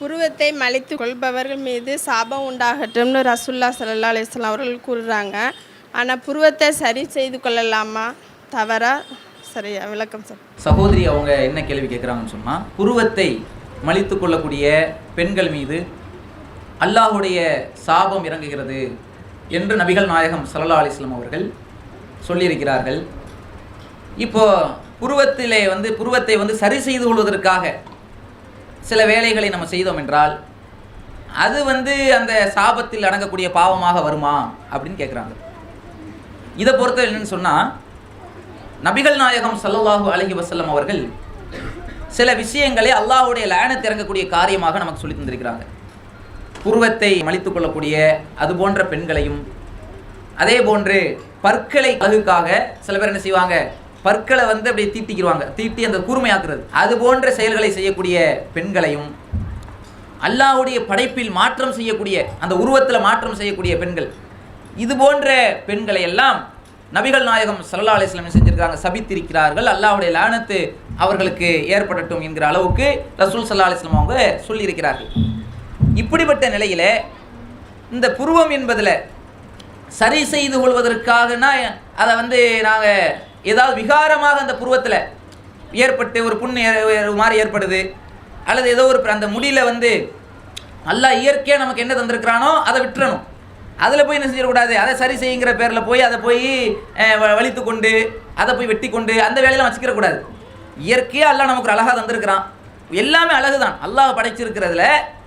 புருவத்தை மலைத்து கொள்பவர்கள் மீது சாபம் உண்டாகட்டும்னு ரசுல்லா சல்லா அலிஸ்லாம் அவர்கள் கூறுறாங்க. ஆனால் புருவத்தை சரி செய்து கொள்ளலாமா? தவறா? சரியா? விளக்கம் சார். சகோதரி அவங்க என்ன கேள்வி கேட்குறாங்கன்னு சொன்னால் புருவத்தை மலித்து கொள்ளக்கூடிய பெண்கள் மீது அல்லாஹுடைய சாபம் இறங்குகிறது என்று நபிகள் நாயகம் சல்லா அலிஸ்லாம் அவர்கள் சொல்லியிருக்கிறார்கள். இப்போ புருவத்திலே வந்து புருவத்தை வந்து சரி செய்து கொள்வதற்காக சில வேலைகளை நம்ம செய்தோம் என்றால் அது வந்து அந்த சாபத்தில் அடங்கக்கூடிய பாவமாக வருமா அப்படின்னு கேட்குறாங்க இதை பொறுத்த என்னன்னு சொன்னால் நபிகள் நாயகம் ஸல்லல்லாஹு அலஹி வசல்லம் அவர்கள் சில விஷயங்களை அல்லாஹுடைய லேன திறங்கக்கூடிய காரியமாக நமக்கு சொல்லி தந்திருக்கிறாங்க. புருவத்தை மலித்துக் கொள்ளக்கூடிய அது போன்ற பெண்களையும் அதே போன்று பற்களை அழகுக்காக சில பேர் என்ன செய்வாங்க பற்களை வந்து அப்படியே தீட்டிக்கிடுவாங்க தீட்டி அந்த கூர்மையாக்குறது. அது போன்ற செயல்களை செய்யக்கூடிய பெண்களையும் அல்லாஹுடைய படைப்பில் மாற்றம் செய்யக்கூடிய அந்த உருவத்தில் மாற்றம் செய்யக்கூடிய பெண்கள். இது போன்ற பெண்களை எல்லாம் நபிகள் நாயகம் சல்லா அலிஸ்லாம் செஞ்சிருக்காங்க? சபித்திருக்கிறார்கள். அல்லாஹ்வுடைய லானத்து அவர்களுக்கு ஏற்படட்டும் என்கிற அளவுக்கு ரசூல் சல்லா அலிஸ்லாம் அவங்க சொல்லியிருக்கிறார்கள். இப்படிப்பட்ட நிலையில் இந்த புருவம் என்பதில் சரி செய்து கொள்வதற்காகனா அதை வந்து நாங்கள் ஏதாவது விகாரமாக அந்த புருவத்தில் ஏற்பட்டு ஒரு புண்ணு மாதிரி ஏற்படுது. அல்லது ஏதோ ஒரு அந்த முடியில் வந்து நல்லா இயற்கையாக நமக்கு என்ன தந்திருக்கிறானோ அதை விட்டுறணும். அதில் போய் என்ன செஞ்சிடக்கூடாது அதை சரி செய்யுங்கிற பேரில் போய் அதை போய் வ- வலித்து கொண்டு அதை போய் வெட்டி கொண்டு அந்த வேலையெல்லாம் வச்சுக்கிறக்கூடாது இயற்கையாக எல்லாம் நமக்கு ஒரு அழகாக தந்திருக்கிறான். எல்லாமே அழகு தான் அல்லாஹ் படைச்சிருக்கிறதுல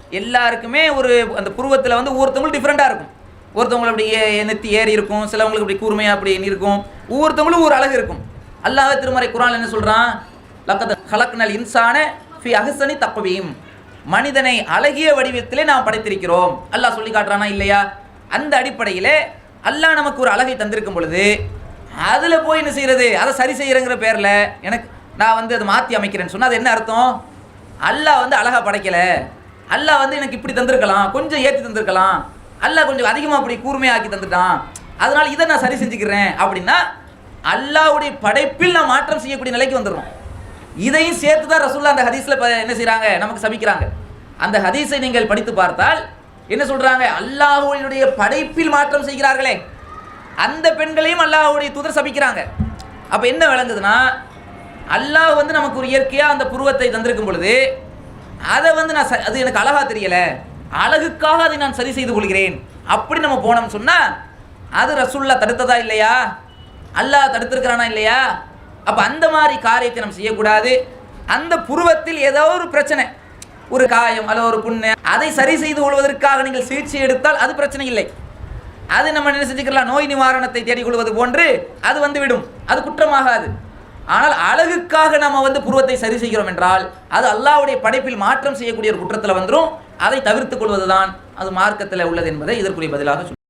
எல்லாருக்குமே ஒரு அந்த புருவத்தில் வந்து ஒவ்வொருத்தவங்களும் டிஃப்ரெண்ட்டாக இருக்கும். ஒருத்தவங்களுக்கு அப்படி நெத்தி ஏறி இருக்கும் சிலவங்களுக்கு அப்படி கூர்மையாக அப்படி இருக்கும் ஒவ்வொருத்தவங்களும் ஒரு அழகு இருக்கும். அல்லாஹ் திருமறை குரான் என்ன சொல்கிறான் லக்கத் ஹலக்னல் இன்சான ஃபி அஹசனி தப்பவியும் மனிதனை அழகிய வடிவத்திலே நாம் படைத்திருக்கிறோம். அல்லாஹ் சொல்லி காட்டுறானா இல்லையா? அந்த அடிப்படையில் அல்லாஹ் நமக்கு ஒரு அழகை தந்திருக்கும் பொழுது அதில் போய் என்ன செய்கிறது அதை சரி செய்கிறேங்கிற பேரில் எனக்கு நான் வந்து அதை மாற்றி அமைக்கிறேன்னு சொன்னால் அது என்ன அர்த்தம்? அல்லாஹ் வந்து அழகாக படைக்கலை. அல்லாஹ் வந்து எனக்கு இப்படி தந்திருக்கலாம் கொஞ்சம் ஏற்றி தந்திருக்கலாம். அல்லாஹ் கொஞ்சம் அதிகமாக அப்படி கூர்மையாக்கி தந்துட்டான். அதனால் இதை நான் சரி செஞ்சுக்கிறேன் அப்படின்னா அல்லாவுடைய படைப்பில் நான் மாற்றம் செய்யக்கூடிய நிலைக்கு வந்துடுறோம். இதையும் சேர்த்து தான் ரசூல்லா அந்த ஹதீஸில் என்ன செய்கிறாங்க நமக்கு சபிக்கிறாங்க. அந்த ஹதீஸை நீங்கள் படித்து பார்த்தால் என்ன சொல்கிறாங்க அல்லாஹுடைய படைப்பில் மாற்றம் செய்கிறார்களே. அந்த பெண்களையும் அல்லாஹுடைய துதர் சபிக்கிறாங்க. அப்போ என்ன விளங்குதுன்னா அல்லாஹ் வந்து நமக்கு ஒரு இயற்கையாக அந்த புருவத்தை தந்திருக்கும் பொழுது அதை வந்து நான் ச- அது எனக்கு அழகாக தெரியலை. அழகுக்காக அதை நான் சரி செய்து கொள்கிறேன். அப்படி நம்ம போனோம்னு சொன்னால் அது ரசுல்லா தடுத்ததா இல்லையா? அல்லாஹ் தடுத்திருக்கிறானா இல்லையா? அப்போ அந்த மாதிரி காரியத்தை நம்ம செய்யக்கூடாது. அந்த புருவத்தில் ஏதோ ஒரு பிரச்சனை. ஒரு காயம் அல்ல ஒரு புண்ணு அதை சரி செய்து கொள்வதற்காக நீங்கள் சிகிச்சை எடுத்தால் அது பிரச்சனை இல்லை. அது நம்ம என்ன செஞ்சுக்கலாம்? நோய் நிவாரணத்தை தேடிக்கொள்வது போன்று அது வந்து விடும் அது குற்றமாகாது. ஆனால் அழகுக்காக நம்ம வந்து புருவத்தை சரி செய்கிறோம் என்றால் அது அல்லாஹ்வுடைய படைப்பில் மாற்றம் செய்யக்கூடிய ஒரு குற்றத்தில் வந்துடும் அதை தவிர்த்து கொள்வதுதான் அது மார்க்கத்தில் உள்ளது என்பதை இதற்குரிய பதிலாக சொல்லி